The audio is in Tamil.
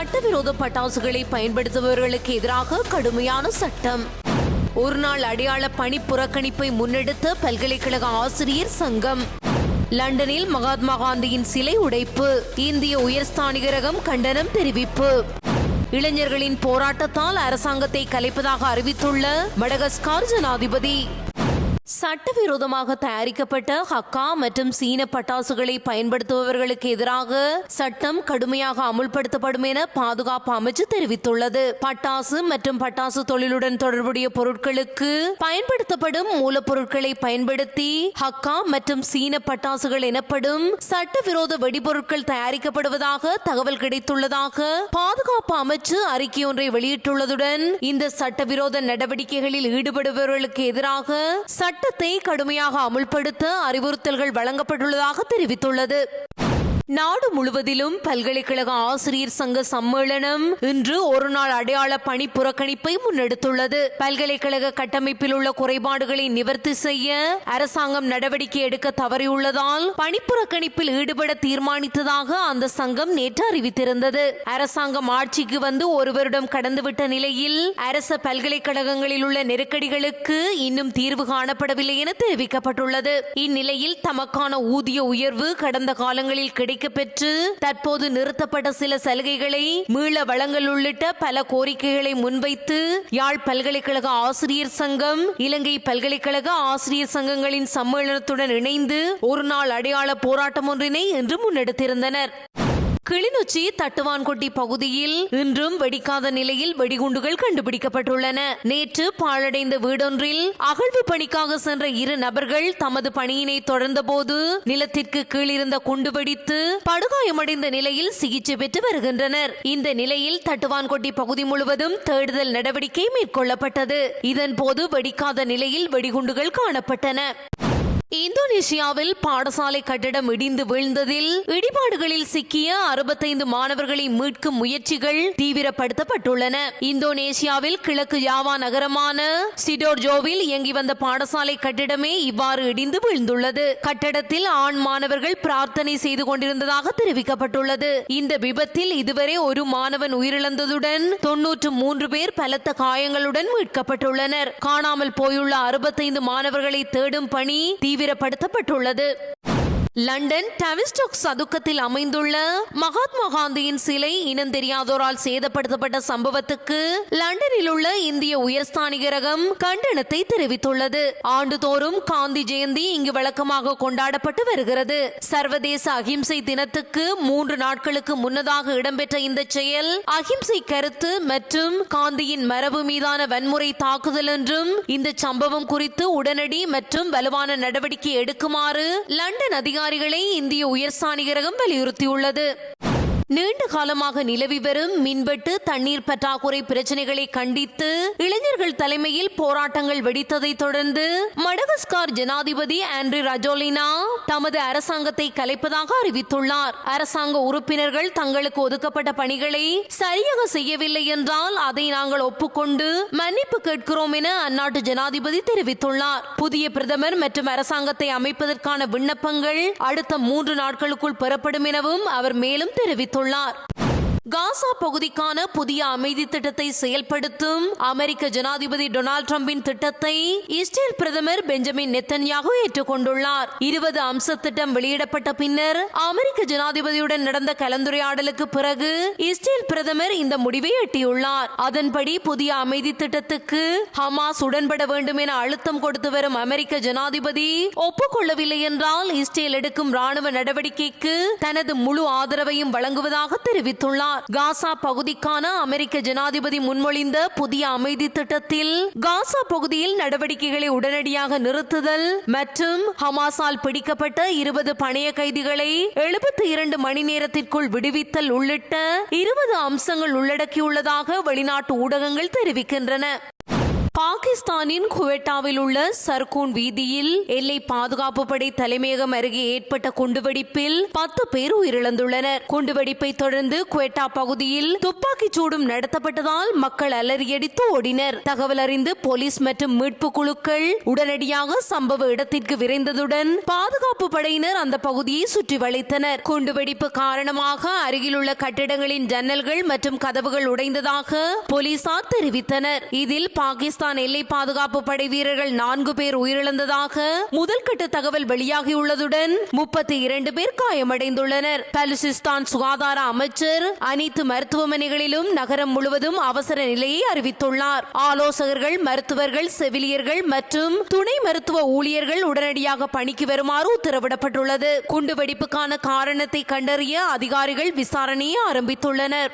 சட்டவிரோத பட்டாசுகளை பயன்படுத்துபவர்களுக்கு எதிராக கடுமையான சட்டம். ஒருநாள் அடையாள பணி புறக்கணிப்பை முன்னெடுத்த பல்கலைக்கழக ஆசிரியர் சங்கம். லண்டனில் மகாத்மா காந்தியின் சிலை உடைப்பு இந்திய உயர்ஸ்தானிகரகம் கண்டனம் தெரிவிப்பு. இளைஞர்களின் போராட்டத்தால் அரசாங்கத்தை கலைப்பதாக அறிவித்துள்ள மடகஸ்கார் ஜனாதிபதி. சட்டவிரோதமாக தயாரிக்கப்பட்ட ஹக்கா மற்றும் சீன பட்டாசுகளை பயன்படுத்துபவர்களுக்கு எதிராக சட்டம் கடுமையாக அமுல்படுத்தப்படும் என பாதுகாப்பு அமைச்சு தெரிவித்துள்ளது. பட்டாசு மற்றும் பட்டாசு தொழிலுடன் தொடர்புடைய பொருட்களுக்கு பயன்படுத்தப்படும் மூலப்பொருட்களை பயன்படுத்தி ஹக்கா மற்றும் சீன பட்டாசுகள் எனப்படும் சட்டவிரோத வெடிபொருட்கள் தயாரிக்கப்படுவதாக தகவல் கிடைத்துள்ளதாக பாதுகாப்பு அமைச்சு அறிக்கை ஒன்றை வெளியிட்டுள்ளதுடன் இந்த சட்டவிரோத நடவடிக்கைகளில் ஈடுபடுபவர்களுக்கு எதிராக சட்ட சட்டத்தை கடுமையாக அமுல்படுத்த அறிவுறுத்தல்கள் வழங்கப்பட்டுள்ளதாக தெரிவித்துள்ளது. நாடு முழுவதிலும் பல்கலைக்கழக ஆசிரியர் சங்க சம்மேளனம் இன்று ஒருநாள் அடையாள பணி புறக்கணிப்பை முன்னெடுத்துள்ளது. பல்கலைக்கழக கட்டமைப்பில் உள்ள குறைபாடுகளை நிவர்த்தி செய்ய அரசாங்கம் நடவடிக்கை எடுக்க தவறியுள்ளதால் பணி புறக்கணிப்பில் ஈடுபட தீர்மானித்ததாக அந்த சங்கம் நேற்று அறிவித்திருந்தது. அரசாங்கம் ஆட்சிக்கு வந்து ஒரு வருடம் கடந்துவிட்ட நிலையில் அரச பல்கலைக்கழகங்களில் உள்ள நெருக்கடிகளுக்கு இன்னும் தீர்வு காணப்படவில்லை என தெரிவிக்கப்பட்டுள்ளது. இந்நிலையில் தமக்கான ஊதிய உயர்வு கடந்த காலங்களில் கிடைக்க பெற்று தற்போது நிறுத்தப்பட்ட சில சலுகைகளை மீள வழங்கல் உள்ளிட்ட பல கோரிக்கைகளை முன்வைத்து யாழ் பல்கலைக்கழக ஆசிரியர் சங்கம் இலங்கை பல்கலைக்கழக ஆசிரியர் சங்கங்களின் சம்மேளனத்துடன் இணைந்து ஒரு நாள் அடையாள போராட்டம் ஒன்றினை இன்று முன்னெடுத்திருந்தனர். கிளிநொச்சி தட்டுவான்கொட்டி பகுதியில் இன்றும் வெடிக்காத நிலையில் வெடிகுண்டுகள் கண்டுபிடிக்கப்பட்டுள்ளன. நேற்று பாழடைந்த வீடொன்றில் அகழ்வு பணிக்காக சென்ற இரு நபர்கள் தமது பணியினை தொடர்ந்தபோது நிலத்திற்கு கீழிருந்த குண்டு வெடித்து படுகாயமடைந்த நிலையில் சிகிச்சை பெற்று வருகின்றனர். இந்த நிலையில் தட்டுவான்கொட்டி பகுதி முழுவதும் தேடுதல் நடவடிக்கை மேற்கொள்ளப்பட்டது. இதன்போது வெடிக்காத நிலையில் வெடிகுண்டுகள் காணப்பட்டன. இந்தோனேஷியாவில் பாடசாலை கட்டிடம் இடிந்து வீழ்ந்ததில் இடிபாடுகளில் சிக்கிய அறுபத்தைந்து மாணவர்களை மீட்கும் முயற்சிகள் தீவிரப்படுத்தப்பட்டுள்ளன. இந்தோனேஷியாவில் கிழக்கு யாவா நகரமான சிடோர்ஜோவில் இயங்கி வந்த பாடசாலை கட்டிடமே இவ்வாறு இடிந்து வீழ்ந்துள்ளது. கட்டடத்தில் ஆண் மாணவர்கள் பிரார்த்தனை செய்து கொண்டிருந்ததாக தெரிவிக்கப்பட்டுள்ளது. இந்த விபத்தில் இதுவரை ஒரு மாணவன் உயிரிழந்ததுடன் தொன்னூற்று மூன்று பேர் பலத்த காயங்களுடன் மீட்கப்பட்டுள்ளனர். காணாமல் போயுள்ள அறுபத்தைந்து மாணவர்களை தேடும் பணி தீவிரப்படுத்தப்பட்டுள்ளது. லண்டன் டவிஸ்டாக் சதுக்கத்தில் அமைந்துள்ள மகாத்மா காந்தியின் சிலை இனம் தெரியாதோரால் சேதப்படுத்தப்பட்ட சம்பவத்துக்கு லண்டனில் உள்ள இந்திய உயர்ஸ்தானிகரகம் கண்டனத்தை தெரிவித்துள்ளது. ஆண்டுதோறும் காந்தி ஜெயந்தி இங்கு வழக்கமாக கொண்டாடப்பட்டு வருகிறது. சர்வதேச அகிம்சை தினத்துக்கு மூன்று நாட்களுக்கு முன்னதாக இடம்பெற்ற இந்த செயல் அகிம்சை கருத்து மற்றும் காந்தியின் மரபு மீதான வன்முறை தாக்குதல் என்றும் இந்த சம்பவம் குறித்து உடனடி மற்றும் வலுவான நடவடிக்கை எடுக்குமாறு லண்டன் அதிகாரி அதிகாரிகளை இந்திய உயர்ஸ்தானிகரகம் வலியுறுத்தியுள்ளது. நீண்ட காலமாக நிலவி வரும் மின்வெட்டு தண்ணீர் பற்றாக்குறை பிரச்சனைகளை கண்டித்து இளைஞர்கள் தலைமையில் போராட்டங்கள் வெடித்ததை தொடர்ந்து மடகஸ்கார் ஜனாதிபதி ஆண்ட்ரி ரஜோலினா தமது அரசாங்கத்தை கலைப்பதாக அறிவித்துள்ளார். அரசாங்க உறுப்பினர்கள் தங்களுக்கு ஒதுக்கப்பட்ட பணிகளை சரியாக செய்யவில்லை என்றால் அதை நாங்கள் ஒப்புக்கொண்டு மன்னிப்பு கேட்கிறோம் என அந்நாட்டு ஜனாதிபதி தெரிவித்துள்ளார். புதிய பிரதமர் மற்றும் அரசாங்கத்தை அமைப்பதற்கான விண்ணப்பங்கள் அடுத்த மூன்று நாட்களுக்குள் பெறப்படும் எனவும் அவர் மேலும் தெரிவித்துள்ளார். தெரிவித்துள்ளார் காசா பகுதிக்கான புதிய அமைதி திட்டத்தை செயல்படுத்தும் அமெரிக்க ஜனாதிபதி டொனால்ட் டிரம்பின் திட்டத்தை இஸ்ரேல் பிரதமர் பெஞ்சமின் நெத்தன்யாகு ஏற்றுக்கொண்டுள்ளார். இருபது அம்ச திட்டம் வெளியிடப்பட்ட பின்னர் அமெரிக்க ஜனாதிபதியுடன் நடந்த கலந்துரையாடலுக்கு பிறகு இஸ்ரேல் பிரதமர் இந்த முடிவை எட்டியுள்ளார். அதன்படி புதிய அமைதி திட்டத்துக்கு ஹமாஸ் உடன்பட வேண்டும் என அழுத்தம் கொடுத்து வரும் அமெரிக்க ஜனாதிபதி ஒப்புக்கொள்ளவில்லை என்றால் இஸ்ரேல் எடுக்கும் ராணுவ நடவடிக்கைக்கு தனது முழு ஆதரவையும் வழங்குவதாக தெரிவித்துள்ளார். காசா பகுதிக்கான அமெரிக்க ஜனாதிபதி முன்மொழிந்த புதிய அமைதி திட்டத்தில் காசா பகுதியில் நடவடிக்கைகளை உடனடியாக நிறுத்துதல் மற்றும் ஹமாஸால் பிடிக்கப்பட்ட இருபது பணைய கைதிகளை எழுபத்தி இரண்டு மணி நேரத்திற்குள் விடுவித்தல் உள்ளிட்ட இருபது அம்சங்கள் உள்ளடக்கியுள்ளதாக வெளிநாட்டு ஊடகங்கள் தெரிவிக்கின்றன. பாகிஸ்தானின் குவெட்டாவில் உள்ள சர்கூன் வீதியில் எல்லை பாதுகாப்பு படை தலைமையகம் அருகே ஏற்பட்ட குண்டுவெடிப்பில் பத்து பேர் உயிரிழந்துள்ளனர். குண்டுவெடிப்பை தொடர்ந்து குவெட்டா பகுதியில் துப்பாக்கிச் சூடும் நடத்தப்பட்டதால் மக்கள் அலறியடித்து ஓடினர். தகவல் அறிந்து போலீஸ் மற்றும் மீட்பு குழுக்கள் உடனடியாக சம்பவ இடத்திற்கு விரைந்ததுடன் பாதுகாப்பு படையினர் அந்த பகுதியை சுற்றி வளைத்தனர். குண்டுவெடிப்பு காரணமாக அருகிலுள்ள கட்டிடங்களின் ஜன்னல்கள் மற்றும் கதவுகள் உடைந்ததாக போலீசார் தெரிவித்தனர். இதில் பாகிஸ்தான் எல்லை பாதுகாப்பு படை வீரர்கள் நான்கு பேர் உயிரிழந்ததாக முதல் கட்ட தகவல் வெளியாகியுள்ளதுடன் முப்பத்தி இரண்டு பேர் காயமடைந்துள்ளனர். பலுசிஸ்தான் சுகாதார அமைச்சர் அனைத்து மருத்துவமனைகளிலும் நகரம் முழுவதும் அவசர நிலையை அறிவித்துள்ளார். ஆலோசகர்கள் மருத்துவர்கள் செவிலியர்கள் மற்றும் துணை மருத்துவ ஊழியர்கள் உடனடியாக பணிக்கு வருமாறு உத்தரவிடப்பட்டுள்ளது. குண்டுவெடிப்புக்கான காரணத்தை கண்டறிய அதிகாரிகள் விசாரணையை ஆரம்பித்துள்ளனர்.